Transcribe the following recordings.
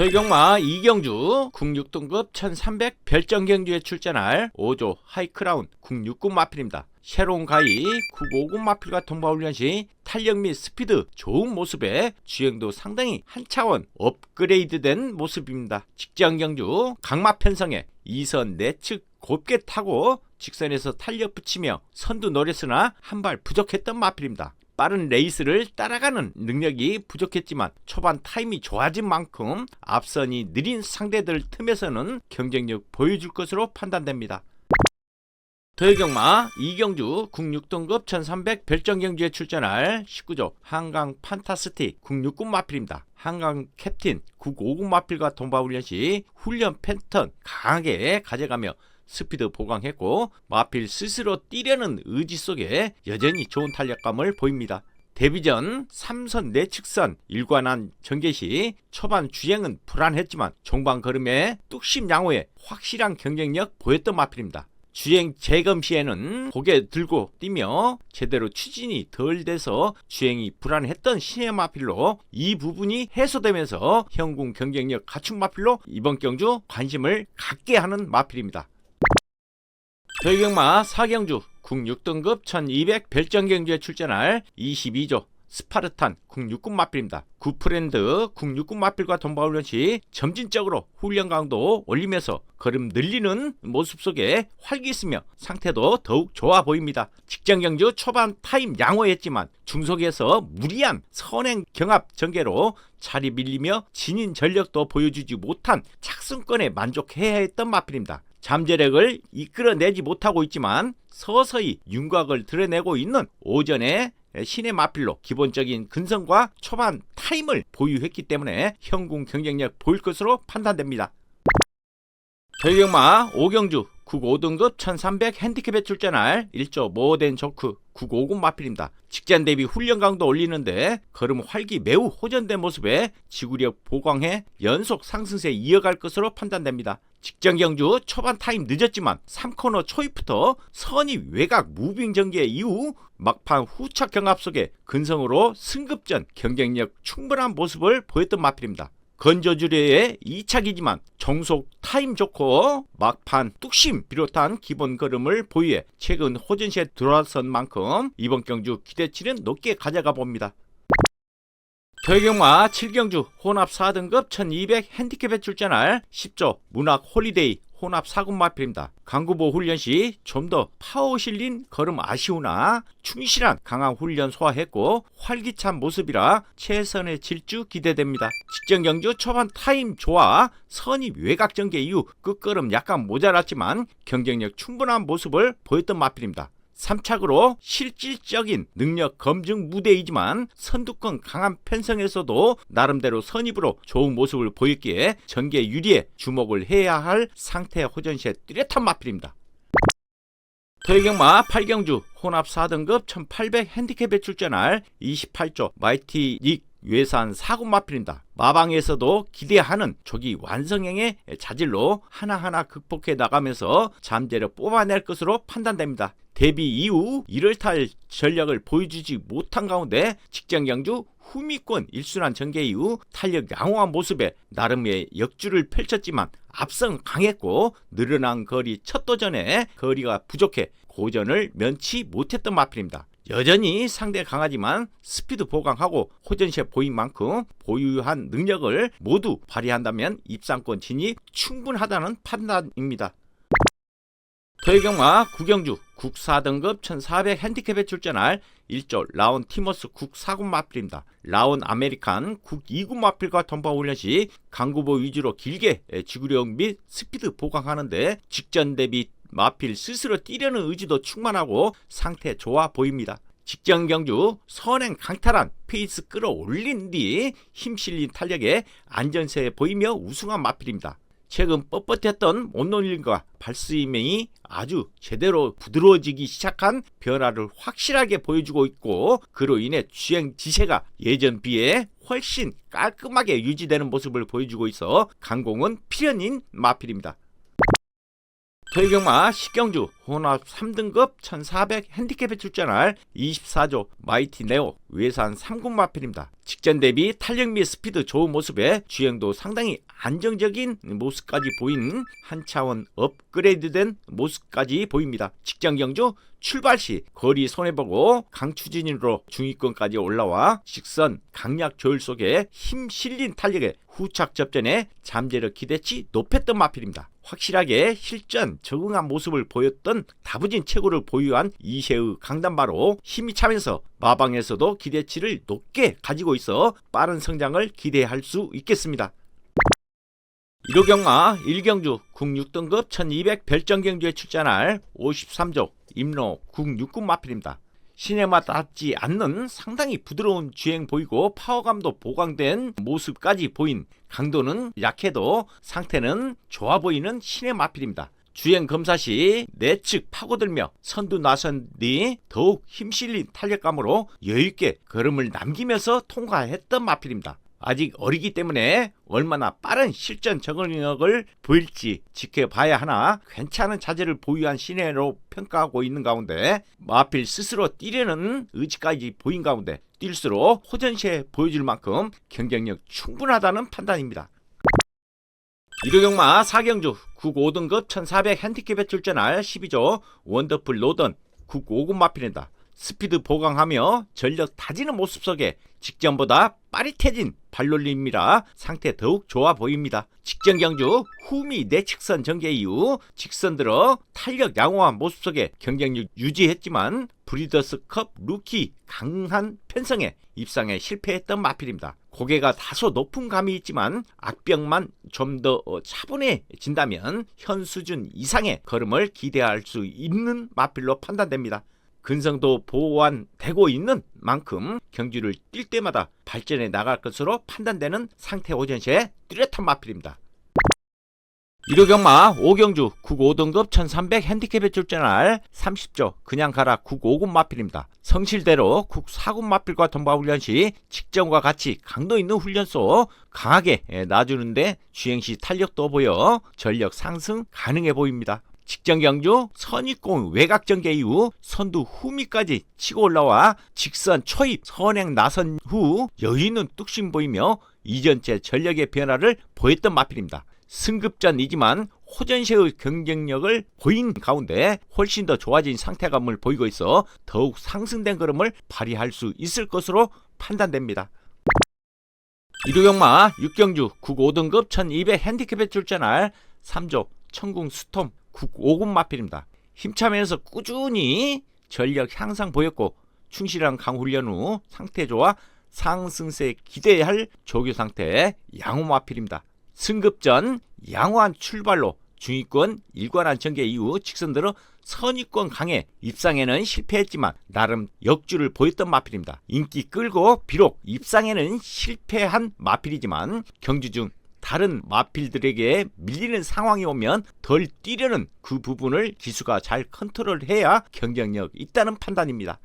더이경마 이경주 국육등급 1300 별정경주에 출전할 5조 하이크라운 국육군 마필입니다. 새로운 가이 950 마필과 동바훈련 시 탄력 및 스피드 좋은 모습에 주행도 상당히 한 차원 업그레이드된 모습입니다. 직장 경주 강마 편성에 2선 내측 곱게 타고 직선에서 탄력 붙이며 선두 노렸으나 한 발 부족했던 마필입니다. 빠른 레이스를 따라가는 능력이 부족했지만 초반 타임이 좋아진 만큼 앞선이 느린 상대들 틈에서는 경쟁력 보여줄 것으로 판단됩니다. 더해경마 이경주 국육등급 1300 별정 경주에 출전할 19조 한강 판타스틱 국육군 마필입니다. 한강 캡틴 950 마필과 동바훈련 시 훈련 패턴 강하게 가져가며 스피드 보강했고 마필 스스로 뛰려는 의지 속에 여전히 좋은 탄력감을 보입니다. 데뷔 전 3선 내측선 일관한 전개 시 초반 주행은 불안했지만 종반 걸음에 뚝심 양호에 확실한 경쟁력 보였던 마필입니다. 주행 재검 시에는 고개 들고 뛰며 제대로 추진이 덜 돼서 주행이 불안했던 신의 마필로 이 부분이 해소되면서 현궁 경쟁력 갖춘 마필로 이번 경주 관심을 갖게 하는 마필입니다. 저희경마 사경주 국육등급 1200 별정경주에 출전할 22조 스파르탄 국육군 마필입니다. 구프랜드 국육군 마필과 동바훈련 시 점진적으로 훈련 강도 올리면서 걸음 늘리는 모습 속에 활기 있으며 상태도 더욱 좋아 보입니다. 직장 경주 초반 타임 양호했지만 중속에서 무리한 선행 경합 전개로 자리 밀리며 진인 전력도 보여주지 못한 착승권에 만족해야 했던 마필입니다. 잠재력을 이끌어내지 못하고 있지만 서서히 윤곽을 드러내고 있는 오전에 신의 마필로 기본적인 근성과 초반 타임을 보유했기 때문에 현궁 경쟁력 보일 것으로 판단됩니다. 별경마 오경주 95등급 1300 핸디캡에 출전할 1조 모덴 조크 950 마필입니다. 직전 대비 훈련 강도 올리는데 걸음 활기 매우 호전된 모습에 지구력 보강해 연속 상승세 이어갈 것으로 판단됩니다. 직전 경주 초반 타임 늦었지만 3코너 초입부터 선이 외곽 무빙 전개 이후 막판 후착 경합 속에 근성으로 승급전 경쟁력 충분한 모습을 보였던 마필입니다. 건조주례의 2차기지만 정속 타임 좋고 막판 뚝심 비롯한 기본 걸음을 보유해 최근 호전시에 들어선 만큼 이번 경주 기대치는 높게 가져가 봅니다. 결경마 7경주 혼합 4등급 1200 핸디캡에 출전할 10조 문학 홀리데이 혼합 4군 마필입니다. 강구보 훈련 시 좀 더 파워 실린 걸음 아쉬우나 충실한 강한 훈련 소화했고 활기찬 모습이라 최선의 질주 기대됩니다. 직전 경주 초반 타임 좋아 선입 외곽 전개 이후 끝걸음 약간 모자랐지만 경쟁력 충분한 모습을 보였던 마필입니다. 3착으로 실질적인 능력 검증 무대이지만 선두권 강한 편성에서도 나름대로 선입으로 좋은 모습을 보였기에 전개 유리에 주목을 해야 할 상태 호전시에 뚜렷한 마필입니다. 더해경마 8경주 혼합 4등급 1800 핸디캡에 출전할 28조 마이티 닉 외산 사군 마필입니다. 마방에서도 기대하는 조기 완성형의 자질로 하나하나 극복해 나가면서 잠재력 뽑아낼 것으로 판단됩니다. 데뷔 이후 1월달 전력을 보여주지 못한 가운데 직장 경주 후미권 1순환 전개 이후 탄력 양호한 모습에 나름의 역주를 펼쳤지만 앞선 강했고 늘어난 거리 첫 도전에 거리가 부족해 고전을 면치 못했던 마필입니다. 여전히 상대 강하지만 스피드 보강하고 호전시에 보인 만큼 보유한 능력을 모두 발휘한다면 입상권 진입 충분하다는 판단입니다. 더해경마 구경주 국 4등급 1400 핸디캡에 출전할 1조 라온 티머스 국 4군 마필입니다. 라온 아메리칸 국 2군 마필과 덤바 훈련 시 강구보 위주로 길게 지구력 및 스피드 보강하는데 직전 대비 마필 스스로 뛰려는 의지도 충만하고 상태 좋아 보입니다. 직전 경주 선행 강탈한 페이스 끌어올린 뒤 힘실린 탄력에 안전세에 보이며 우승한 마필입니다. 최근 뻣뻣했던 온놀림과 발스이명이 아주 제대로 부드러워지기 시작한 변화를 확실하게 보여주고 있고 그로 인해 주행 지세가 예전 비해 훨씬 깔끔하게 유지되는 모습을 보여주고 있어 강공은 필연인 마필입니다. 더해경마 식경주 혼합 3등급 1400 핸디캡에 출전할 24조 마이티 네오 외산 3군 마필입니다. 직전 대비 탄력 및 스피드 좋은 모습에 주행도 상당히 안정적인 모습까지 보인 한 차원 업그레이드된 모습까지 보입니다. 직전 경주 출발 시 거리 손해보고 강추진으로 중위권까지 올라와 직선 강약 조율 속에 힘 실린 탄력에 후착 접전에 잠재력 기대치 높였던 마필입니다. 확실하게 실전 적응한 모습을 보였던 다부진 체구를 보유한 이세의 강단바로 힘이 차면서 마방에서도 기대치를 높게 가지고 있어 빠른 성장을 기대할 수 있겠습니다. 1호 경마 1경주 국 6등급 1200 별정 경주에 출전할 53조 임로 국 6군 마필입니다. 시내마 닿지 않는 상당히 부드러운 주행 보이고 파워감도 보강된 모습까지 보인 강도는 약해도 상태는 좋아 보이는 시내 마필입니다. 주행 검사 시 내 측 파고들며 선두 나선 뒤 더욱 힘실린 탄력감으로 여유있게 걸음을 남기면서 통과했던 마필입니다. 아직 어리기 때문에 얼마나 빠른 실전 적응력을 보일지 지켜봐야 하나 괜찮은 자질을 보유한 시내로 평가하고 있는 가운데 마필 스스로 뛰려는 의지까지 보인 가운데 뛸수록 호전시에 보여줄 만큼 경쟁력 충분하다는 판단입니다. 1호 경마 4경주 국 5등급 1400 핸디캡에 출전할 12조 원더풀 로던 국 5군 마필입니다. 스피드 보강하며 전력 다지는 모습 속에 직전보다 빠릿해진 발놀림이라 상태 더욱 좋아 보입니다. 직전 경주 후미 내측선 전개 이후 직선 들어 탄력 양호한 모습 속에 경쟁력 유지했지만 브리더스컵 루키 강한 편성에 입상에 실패했던 마필입니다. 고개가 다소 높은 감이 있지만 악병만 좀 더 차분해진다면 현 수준 이상의 걸음을 기대할 수 있는 마필로 판단됩니다. 근성도 보완되고 있는 만큼 경주를 뛸 때마다 발전해 나갈 것으로 판단되는 상태 오전시에 뚜렷한 마필입니다. 1호 경마 5경주 국 5등급 1300 핸디캡에 출전할 30조 그냥 가라 국 5군 마필입니다. 성실대로 국 4군 마필과 동바 훈련 시 직전과 같이 강도 있는 훈련소 강하게 놔주는데 주행시 탄력도 보여 전력 상승 가능해 보입니다. 직전 경주 선입공 외곽 전개 이후 선두 후미까지 치고 올라와 직선 초입 선행 나선 후 여유 있는 뚝심 보이며 이전째 전력의 변화를 보였던 마필입니다. 승급전이지만 호전시의 경쟁력을 보인 가운데 훨씬 더 좋아진 상태감을 보이고 있어 더욱 상승된 걸음을 발휘할 수 있을 것으로 판단됩니다. 이루경마 6경주 국 5등급 1200 핸디캡에 출전할 3조 천궁 스톰 국 5군 마필입니다. 힘차면서 꾸준히 전력 향상 보였고 충실한 강훈련 후 상태 좋아 상승세 기대할 조교 상태 양호 마필입니다. 승급전 양호한 출발로 중위권 일관한 전개 이후 직선 들어 선위권 강해 입상에는 실패했지만 나름 역주를 보였던 마필입니다. 인기 끌고 비록 입상에는 실패한 마필이지만 경주 중 다른 마필들에게 밀리는 상황이 오면 덜 뛰려는 그 부분을 기수가 잘 컨트롤해야 경쟁력 있다는 판단입니다.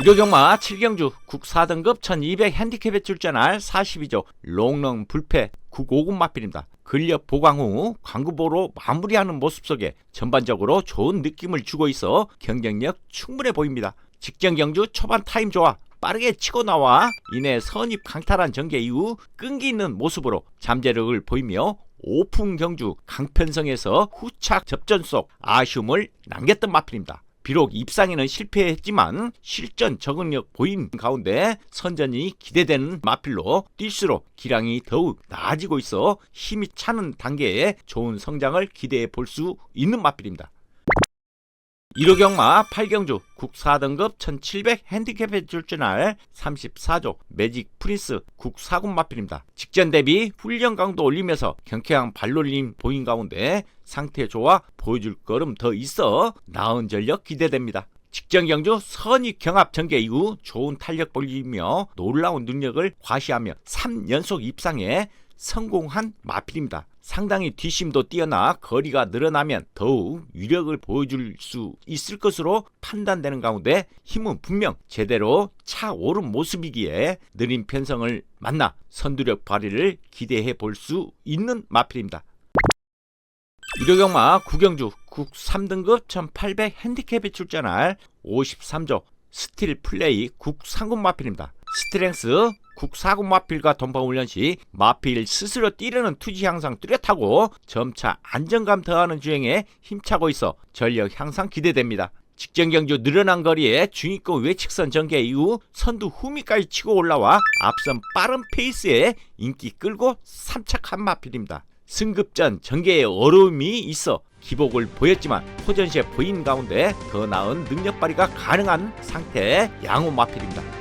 1호 경마 7경주 국 4등급 1200 핸디캡에 출전할 42조 롱롱 불패 국 5군 마필입니다. 근력 보강 후 광구보로 마무리하는 모습 속에 전반적으로 좋은 느낌을 주고 있어 경쟁력 충분해 보입니다. 직전 경주 초반 타임 좋아 빠르게 치고 나와 이내 선입 강탈한 전개 이후 끈기 있는 모습으로 잠재력을 보이며 오픈 경주 강편성에서 후착 접전 속 아쉬움을 남겼던 마필입니다. 비록 입상에는 실패했지만 실전 적응력 보인 가운데 선전이 기대되는 마필로 뛸수록 기량이 더욱 나아지고 있어 힘이 차는 단계에 좋은 성장을 기대해 볼 수 있는 마필입니다. 1호 경마 8경주 국 4등급 1700 핸디캡에 출전할 34조 매직 프린스 국 4군 마필입니다. 직전 대비 훈련 강도 올리면서 경쾌한 발놀림 보인 가운데 상태 좋아 보여줄 걸음 더 있어 나은 전력 기대됩니다. 직전 경주 선입 경합 전개 이후 좋은 탄력 보이며 놀라운 능력을 과시하며 3연속 입상에 성공한 마필입니다. 상당히 뒷심도 뛰어나 거리가 늘어나면 더욱 위력을 보여줄 수 있을 것으로 판단되는 가운데 힘은 분명 제대로 차오른 모습이기에 느린 편성을 만나 선두력 발휘를 기대해 볼 수 있는 마필입니다. 유료경마 구경주 국 3등급 1800 핸디캡에 출전할 53조 스틸 플레이 국 3군 마필입니다. 스트렝스 국 4군 마필과 동반 훈련 시 마필 스스로 뛰려는 투지 향상 뚜렷하고 점차 안정감 더하는 주행에 힘차고 있어 전력 향상 기대됩니다. 직전 경주 늘어난 거리에 중위권 외측선 전개 이후 선두 후미까지 치고 올라와 앞선 빠른 페이스에 인기 끌고 3착한 마필입니다. 승급전 전개에 어려움이 있어 기복을 보였지만 호전시에 보인 가운데 더 나은 능력 발휘가 가능한 상태의 양호 마필입니다.